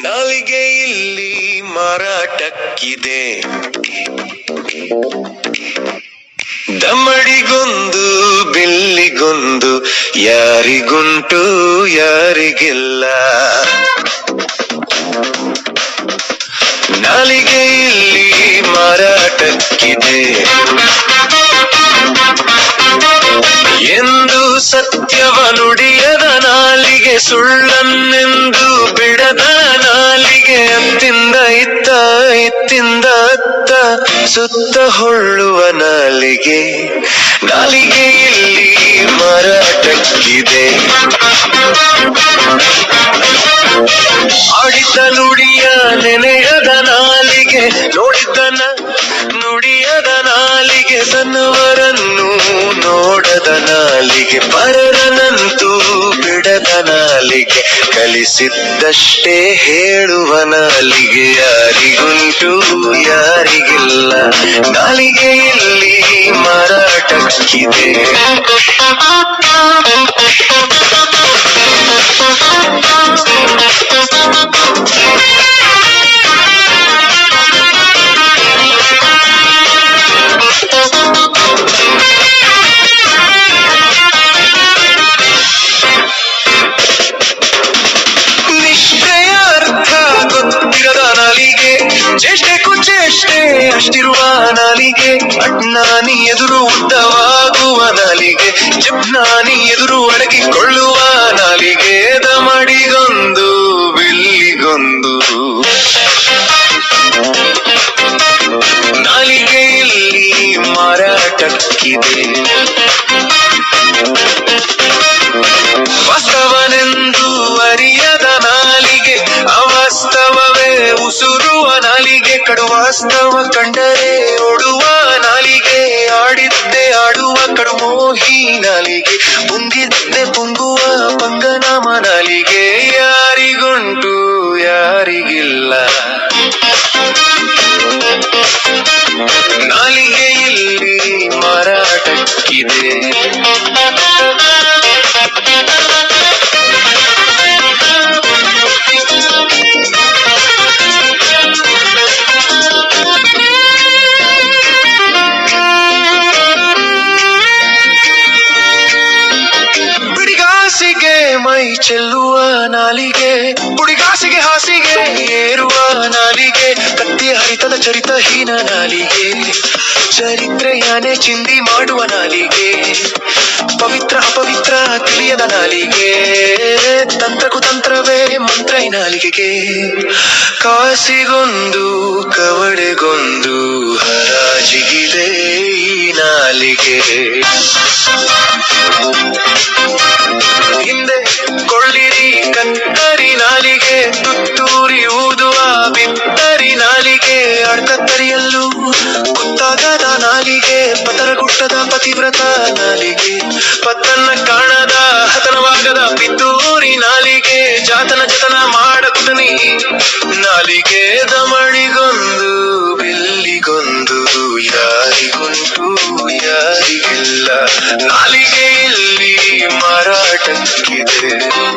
ನಾಲಿಗೆ ಇಲ್ಲಿ ಮಾರಾಟಕ್ಕಿದೆ. ದಮಡಿಗೊಂದು ಬಿಲ್ಲಿಗೊಂದು ಯಾರಿಗುಂಟು ಯಾರಿಗಿಲ್ಲ. ನಾಲಿಗೆ ಇಲ್ಲಿ ಮಾರಾಟಕ್ಕಿದೆ. ಎಂದು ಸತ್ಯವ ನಾಲಿಗೆ ಸುಳ್ಳನ್ನೆಂದು ಬಿಡದ ನಾಲಿಗೆ ಅತ್ತಿಂದ ಇತ್ತ, ಇತ್ತಿಂದ ಅತ್ತ ಸುತ್ತ ಹೊಳ್ಳುವ ನಾಲಿಗೆ. ನಾಲಿಗೆ ಇಲ್ಲಿ ಮಾರಾಟಕ್ಕಿದೆ. ಆಡಿದ ನುಡಿಯ ನೆನೆಯದ ನಾಲಿಗೆ ನೋಡಿದ್ದನ ನುಡಿಯದ ನಾಲಿಗೆ ಸನ್ನವರನ್ನು ನೋಡದ ನಾಲಿಗೆ. ಪರರನಂತೂ ನಾಲಿಗೆ ಕಲಿಸಿದ್ದಷ್ಟೇ ಹೇಳುವ ನಾಲಿಗೆ ಯಾರಿಗುಂಟು? ಯಾರಿಗಿಲ್ಲ? ನಾಲಿಗೆ ಇಲ್ಲಿ ಮಾರಾಟಕ್ಕಿದೆ. ಚೇಷ್ಟೆ ಕುಚೇಷ್ಟೆ ಅಷ್ಟಿರುವ ನಾಲಿಗೆ. ಅಜ್ಞಾನಿ ಎದುರು ಉದ್ದವಾಗುವ ನಾಲಿಗೆ. ಜಪ್ನಾನಿ ಎದುರು ಅಡಗಿಕೊಳ್ಳುವ ನಾಲಿಗೆ. ಉಸುರುವ ನಾಲಿಗೆ ಕಡುವಾಸ್ತವ ಕಂಡರೆ ಓಡುವ ನಾಲಿಗೆ, ಆಡಿದ್ದೆ ಆಡುವ ಕಡು ಮೋಹಿ ನಾಲಿಗೆ, ಪುಂಗಿದ್ದೆ ಪುಂಗುವ ಪಂಗನಾಮ ನಾಲಿಗೆ, ಯಾರಿಗುಂಟು, ಯಾರಿಗಿಲ್ಲ. ನಾಲಿಗೆ ಇಲ್ಲಿ ಮಾರಾಟಕ್ಕಿದೆ. ಹಾಸಿಗೆ ಏರುವ ನಾಲಿಗೆ, ಕತ್ತಿ ಹರಿತದ ಚರಿತ ಹೀನ ನಾಲಿಗೆ. ಚರಿತ್ರೆಯನೇ ಚಿಂದಿ ಮಾಡುವ ನಾಲಿಗೆ, ಪವಿತ್ರ ಅಪವಿತ್ರ ತಿಳಿಯದ ನಾಲಿಗೆ. ತಂತ್ರ ಕುತಂತ್ರವೇ ಮಂತ್ರ ಈ ನಾಲಿಗೆಗೆ. ಕಾಸಿಗೊಂದು, ಕವಡೆಗೊಂದು, ಹರಾಜಿಗಿದೆ ಈ ನಾಲಿಗೆ. ಹಿಂದೆ ಕೊಳ್ಳಿರಿ ಕತ್ತರಿ ನಾಲಿಗೆ ತುತ್ತೂರಿ ಊದುವ ಬಿತ್ತರಿ ನಾಲಿಗೆ ಅಡ್ಕತ್ತರಿಯಲ್ಲೂ ಗೊತ್ತಾಗದ ನಾಲಿಗೆ ಪತರಗುಟ್ಟದ ಪತಿವ್ರತ ನಾಲಿಗೆ. ಪತ್ತನ್ನ ಕಾಣದ ಹತನವಾಗದ ಪಿತ್ತೂರಿ ನಾಲಿಗೆ ಜಾತನ ಜತನ ಮಾಡಕುತನಿ ನಾಲಿಗೆ ದಮಣಿಗೊಂದು ಬಿಲ್ಲಿಗೊಂದು ಯಾರಿಗುಂಟು, ಯಾರಿಗಿಲ್ಲ. ನಾಲಿಗೆ ಇಲ್ಲಿ ಮಾರಾಟಕ್ಕಿದೆ.